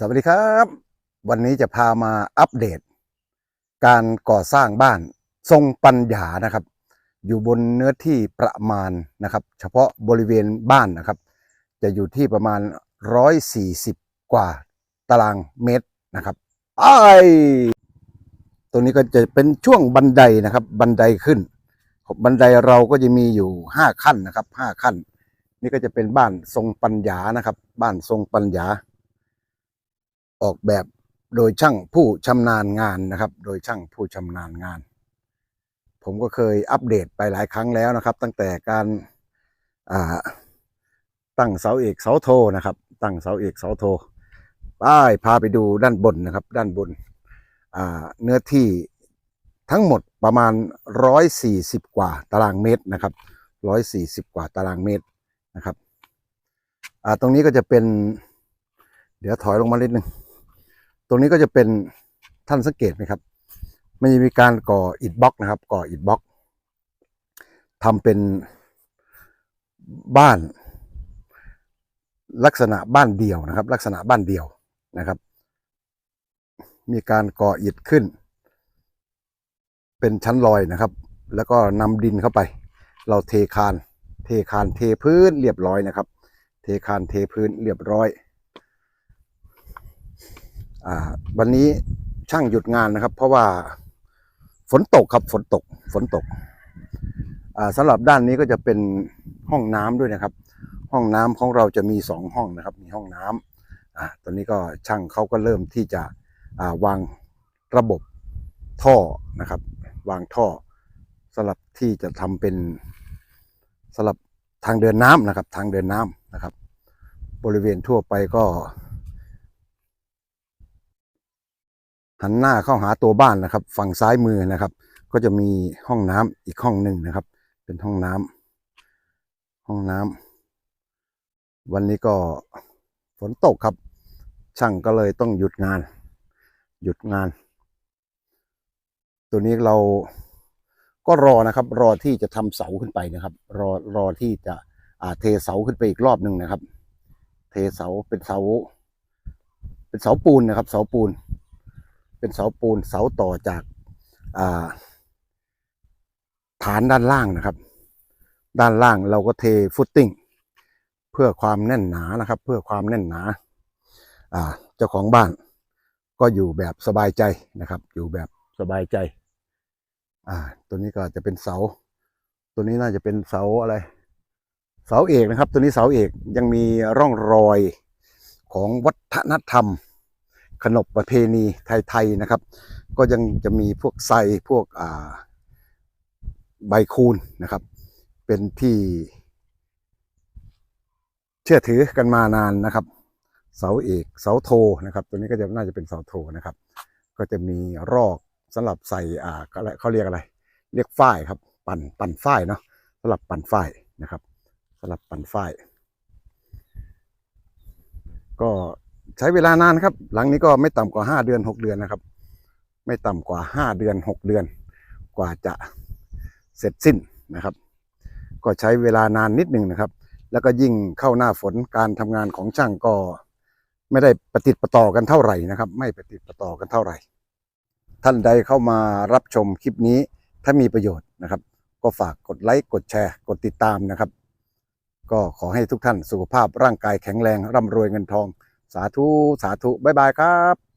สวัสดีครับ วันนี้จะพามาอัปเดต การก่อสร้างบ้านทรงปัญญานะครับ อยู่บนเนื้อที่ประมาณนะครับ เฉพาะบริเวณบ้านนะครับ จะอยู่ที่ประมาณ 140 กว่าตารางเมตรนะครับไอตรงนี้ก็จะเป็นช่วงบันไดนะครับ บันไดขึ้น บันไดเราก็จะมีอยู่ 5 ขั้นนะครับ 5 ขั้น นี่ก็จะเป็นบ้านทรงปัญญานะครับ บ้านทรงปัญญา ออกแบบโดยช่างผู้ชำนาญงานนะครับ โดยช่างผู้ชำนาญงาน ผมก็เคยอัปเดตไปหลายครั้งแล้วนะครับ ตั้งแต่การาตั้งเสาเอกเสาโทนะครับ ตั้งเสาเอกเสาโทป้ายพาไปดูด้านบนนะครับ ด้านบนเนื้อที่ทั้งหมดประมาณ 140 กว่าตารางเมตรนะครับ 140 กว่าตารางเมตรนะครับตรงนี้ก็จะเป็น เดี๋ยวถอยลงมานิดนึง ตรงนี้ก็จะเป็นท่านสังเกตไหมครับ มันจะมีการก่ออิฐบล็อกนะครับ ก่ออิฐบล็อกทำเป็นบ้าน ลักษณะบ้านเดี่ยวนะครับ ลักษณะบ้านเดี่ยวนะครับ มีการก่ออิฐขึ้น เป็นชั้นลอยนะครับ แล้วก็นำดินเข้าไป เราเทคาน เทคานเทพื้นเรียบร้อยนะครับ เทคานเทพื้นเรียบร้อย วันนี้ช่างหยุดงานนะครับ เพราะว่าฝนตกครับฝนตกฝนตกอ่าสำหรับด้านนี้ก็จะเป็นห้องน้ำด้วยนะครับ ห้องน้ำของเราจะมีสองห้องนะครับ มีห้องน้ำอ่าตอนนี้ก็ช่างเขาก็เริ่มที่จะาวางระบบท่อนะครับ วางท่อสำหรับที่จะทำเป็นสำหรับทางเดินน้ำนะครับ ทางเดินน้ำนะครับ บริเวณทั่วไปก็ หันหน้าเข้าหาตัวบ้านนะครับ ฝั่งซ้ายมือนะครับ ก็จะมีห้องน้ำอีกห้องหนึ่งนะครับ เป็นห้องน้ำห้องน้ำวันนี้ก็ฝนตกครับ ช่างก็เลยต้องหยุดงาน หยุดงาน ตัวนี้เราก็รอนะครับ รอที่จะทำเสาขึ้นไปนะครับ รอรอที่จะอ่าเทเสาขึ้นไปอีกรอบหนึ่งนะครับ เทเสาเป็นเสา เป็นเสาปูนนะครับ เสาปูน เป็นเสาปูนเสาต่อจากาฐานด้านล่างนะครับ ด้านล่างเราก็เทฟุตติ้งเพื่อความแน่นหนานะครับ เพื่อความแน่นหนาอ่าเจ้าของบ้านก็อยู่แบบสบายใจนะครับ อยู่แบบสบายใจ อ่า ตัวนี้ก็จะเป็นเสา ตัวนี้น่าจะเป็นเสาอะไร เสาเอกนะครับ ตัวนี้เสาเอกยังมีร่องรอยของวัฒนธรรม ขนบประเพณีไทยๆนะครับ ก็ยังจะมีพวกไซพวกใบคูนนะครับ เป็นที่เชื่อถือกันมานานนะครับ เสาเอกเสาโทนะครับ ตัวนี้ก็จะน่าจะเป็นเสาโทนะครับ ก็จะมีรอกสำหรับใส่อ่าเขาเขาเรียกอะไร เรียกฝ้ายครับ ปั่นปั่นฝ้ายเนาะสำหรับปั่นฝ้ายนะครับสำหรับปั่นฝ้าย ก็ ใช้เวลานานครับ หลังนี้ก็ไม่ต่ำกว่าห้าเดือนหกเดือนนะครับ ไม่ต่ำกว่าห้าเดือนหกเดือน กว่าจะเสร็จสิ้นนะครับ ก็ใช้เวลานานนิดหนึ่งนะครับ แล้วก็ยิ่งเข้าหน้าฝนการทำงานของช่างก็ไม่ได้ประติดประต่อกันเท่าไหร่นะครับ ไม่ประติดประต่อกันเท่าไหร่ ท่านใดเข้ามารับชมคลิปนี้ถ้ามีประโยชน์นะครับ ก็ฝากกดไลค์กดแชร์ กดติดตามนะครับ ก็ขอให้ทุกท่านสุขภาพร่างกายแข็งแรงร่ำรวยเงินทอง สาธุ สาธุ บ๊ายบายครับ